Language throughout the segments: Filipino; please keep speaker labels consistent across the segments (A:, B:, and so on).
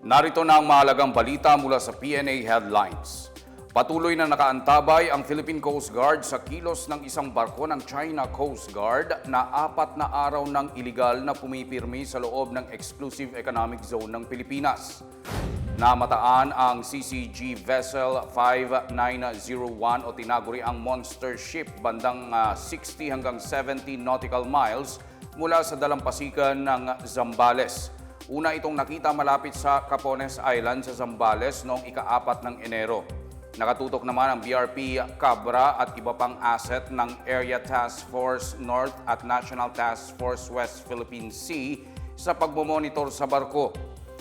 A: Narito na ang mahalagang balita mula sa PNA Headlines. Patuloy na nakaantabay ang Philippine Coast Guard sa kilos ng isang barko ng China Coast Guard na apat na araw ng iligal na pumipirmi sa loob ng Exclusive Economic Zone ng Pilipinas. Namataan ang CCG Vessel 5901 o tinaguri ang monster ship bandang ah, 60 hanggang 70 nautical miles mula sa dalampasigan ng Zambales. Una itong nakita malapit sa Capones Island sa Zambales noong ika-apat ng Enero. Nakatutok naman ang BRP Cabra at iba pang asset ng Area Task Force North at National Task Force West Philippine Sea sa pagmomonitor sa barko.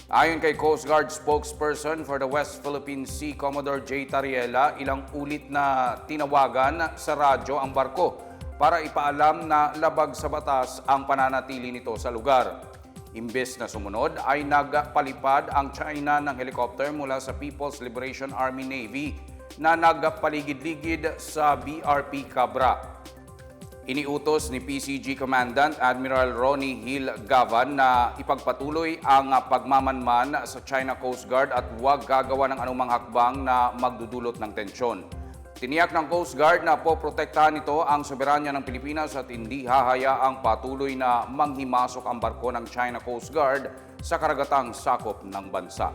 A: Ayon kay Coast Guard spokesperson for the West Philippine Sea, Commodore J. Tariela, ilang ulit na tinawagan sa radyo ang barko para ipaalam na labag sa batas ang pananatili nito sa lugar. Imbes na sumunod ay nagpalipad ang China ng helicopter mula sa People's Liberation Army Navy na nagpaligid-ligid sa BRP Cabra. Iniutos ni PCG Commandant Admiral Ronnie Hill Gavan na ipagpatuloy ang pagmamanman sa China Coast Guard at huwag gagawa ng anumang hakbang na magdudulot ng tensyon. Tiniyak ng Coast Guard na poprotektahan nito ang soberanya ng Pilipinas at hindi hahayaang patuloy na manghimasok ang barko ng China Coast Guard sa karagatang sakop ng bansa.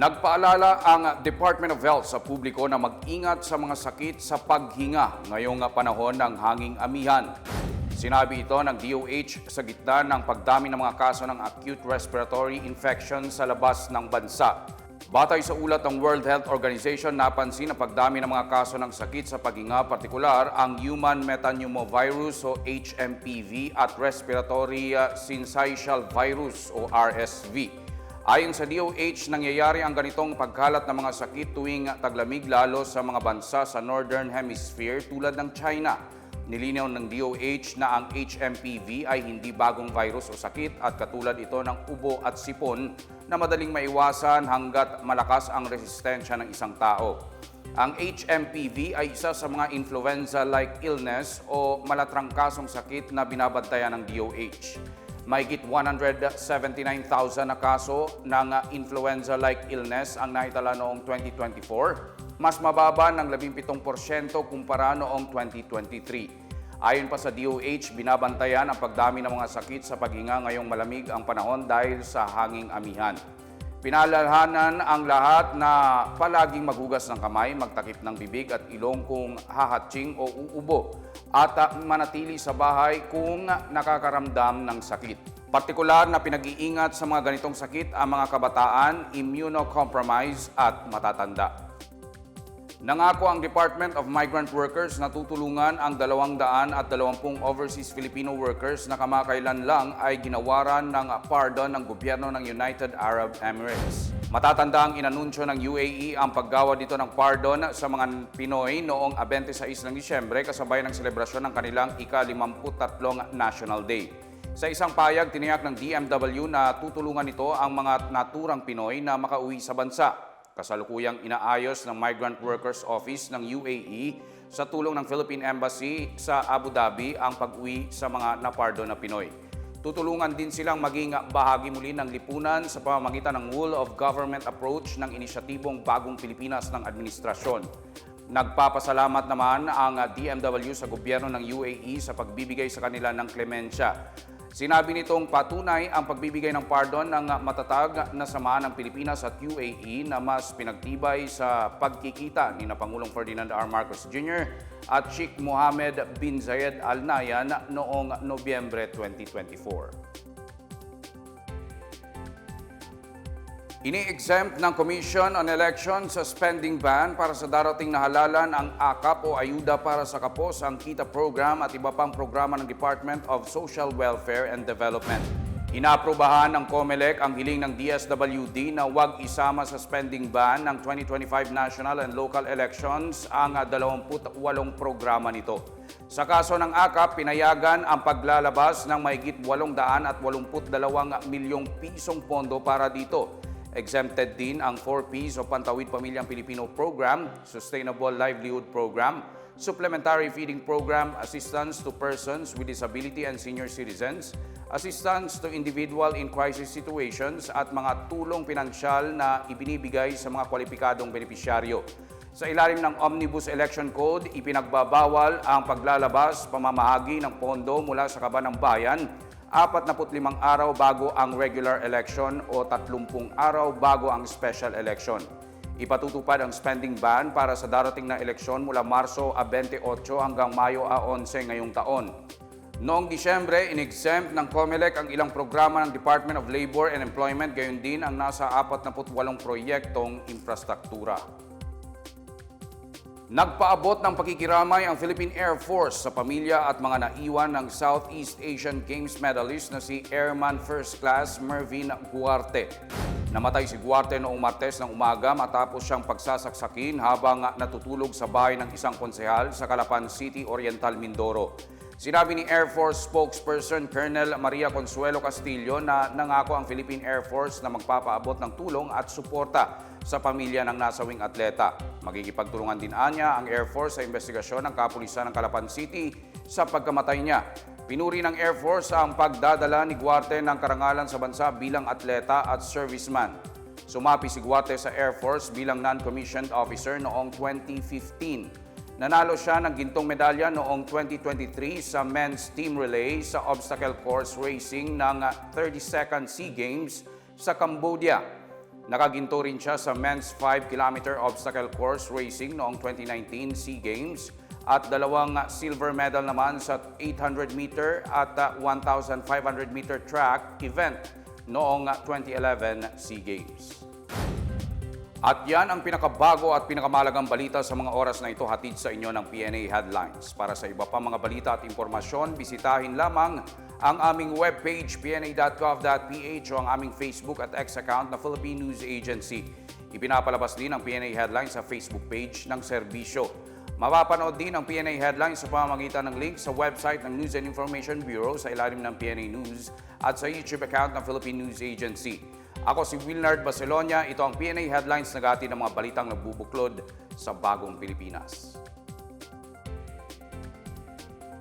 A: Nagpaalala ang Department of Health sa publiko na mag-ingat sa mga sakit sa paghinga ngayong panahon ng hanging amihan. Sinabi ito ng DOH sa gitna ng pagdami ng mga kaso ng acute respiratory infection sa labas ng bansa. Batay sa ulat ng World Health Organization, napansin ang pagdami ng mga kaso ng sakit sa paghinga, partikular ang Human Metapneumovirus o HMPV at Respiratory uh, Syncytial Virus o RSV. Ayon sa DOH, nangyayari ang ganitong pagkalat ng mga sakit tuwing taglamig lalo sa mga bansa sa Northern Hemisphere tulad ng China. Nilinaw ng DOH na ang HMPV ay hindi bagong virus o sakit at katulad ito ng ubo at sipon na madaling maiwasan hanggat malakas ang resistensya ng isang tao. Ang HMPV ay isa sa mga influenza-like illness o malatrangkasong sakit na binabantayan ng DOH. Mahigit 179,000 na kaso ng uh, influenza-like illness ang naitala noong 2024, mas mababa ng 17% kumpara noong 2023. Ayon pa sa DOH, binabantayan ang pagdami ng mga sakit sa paghinga ngayong malamig ang panahon dahil sa hanging amihan. Pinalalahanan ang lahat na palaging maghugas ng kamay, magtakip ng bibig at ilong kung hahatching o uubo at ah, manatili sa bahay kung nakakaramdam ng sakit. Partikular na pinag-iingat sa mga ganitong sakit ang mga kabataan, immunocompromised at matatanda. Nangako ang Department of Migrant Workers na tutulungan ang 200 at 20 overseas Filipino workers na kamakailan lang ay ginawaran ng pardon ng gobyerno ng United Arab Emirates. Matatanda ang inanunsyo ng UAE ang paggawa dito ng pardon sa mga Pinoy noong 26 ng Disyembre kasabay ng selebrasyon ng kanilang ika-53 National Day. Sa isang payag, tiniyak ng DMW na tutulungan ito ang mga naturang Pinoy na makauwi sa bansa. Kasalukuyang inaayos ng Migrant Workers Office ng UAE sa tulong ng Philippine Embassy sa Abu Dhabi ang pag-uwi sa mga napardo na Pinoy. Tutulungan din silang maging bahagi muli ng lipunan sa pamamagitan ng Whole of Government Approach ng inisyatibong Bagong Pilipinas ng Administrasyon. Nagpapasalamat naman ang DMW sa gobyerno ng UAE sa pagbibigay sa kanila ng klemensya. Sinabi nitong patunay ang pagbibigay ng pardon ng matatag na samahan ng Pilipinas at UAE na mas pinagtibay sa pagkikita ni na Pangulong Ferdinand R. Marcos Jr. at Sheikh Mohammed bin Zayed Al Nahyan noong Nobyembre 2024. Ini-exempt ng Commission on Elections sa spending ban para sa darating na halalan ang AKAP o Ayuda para sa Kapos, ang KITA program at iba pang programa ng Department of Social Welfare and Development. Inaaprobahan ng COMELEC ang hiling ng DSWD na huwag isama sa spending ban ng 2025 national and local elections ang 28 programa nito. Sa kaso ng AKAP, pinayagan ang paglalabas ng mahigit 882 milyong pisong pondo para dito. Exempted din ang 4Ps o Pantawid Pamilyang Pilipino Program, Sustainable Livelihood Program, supplementary feeding program, assistance to persons with disability and senior citizens, assistance to individual in crisis situations at mga tulong pinansyal na ibinibigay sa mga kwalipikadong benepisyaryo. Sa ilalim ng Omnibus Election Code, ipinagbabawal ang paglalabas, pamamahagi ng pondo mula sa kaban ng bayan 45 araw bago ang regular election o 30 araw bago ang special election. Ipatutupad ang spending ban para sa darating na eleksyon mula Marso a 28 hanggang Mayo a 11 ngayong taon. Noong Disyembre, in-exempt ng COMELEC ang ilang programa ng Department of Labor and Employment, gayon din ang nasa 48 proyektong infrastruktura. Nagpaabot ng pakikiramay ang Philippine Air Force sa pamilya at mga naiwan ng Southeast Asian Games medalist na si Airman First Class Mervin Guarte. Namatay si Guarte noong Martes ng umaga matapos siyang pagsasaksakin habang natutulog sa bahay ng isang konsehal sa Calapan City, Oriental, Mindoro. Sinabi ni Air Force spokesperson Colonel Maria Consuelo Castillo na nangako ang Philippine Air Force na magpapaabot ng tulong at suporta sa pamilya ng nasawing atleta. Magkikipagtulungan din anya ang Air Force sa investigasyon ng kapulisan ng Calapan City sa pagkamatay niya. Pinuri ng Air Force ang pagdadala ni Guarte ng karangalan sa bansa bilang atleta at serviceman. Sumapi si Guarte sa Air Force bilang non-commissioned officer noong 2015. Nanalo siya ng gintong medalya noong 2023 sa men's team relay sa obstacle course racing ng 32nd SEA Games sa Cambodia. Nakaginto rin siya sa men's 5 km obstacle course racing noong 2019 SEA Games at dalawang silver medal naman sa 800 meter at 1,500 meter track event noong 2011 SEA Games. At yan ang pinakabago at pinakamalagang balita sa mga oras na ito hatid sa inyo ng PNA Headlines. Para sa iba pa mga balita at impormasyon, bisitahin lamang ang aming webpage pna.gov.ph o ang aming Facebook at X account na Philippine News Agency. Ipinapalabas din ang PNA Headlines sa Facebook page ng serbisyo. Mapapanood din ang PNA Headlines sa pamamagitan ng link sa website ng News and Information Bureau sa ilalim ng PNA News at sa YouTube account ng Philippine News Agency. Ako si Wilnard Barcelona. Ito ang PNA Headlines na gati ng mga balitang nagbubuklod sa bagong Pilipinas.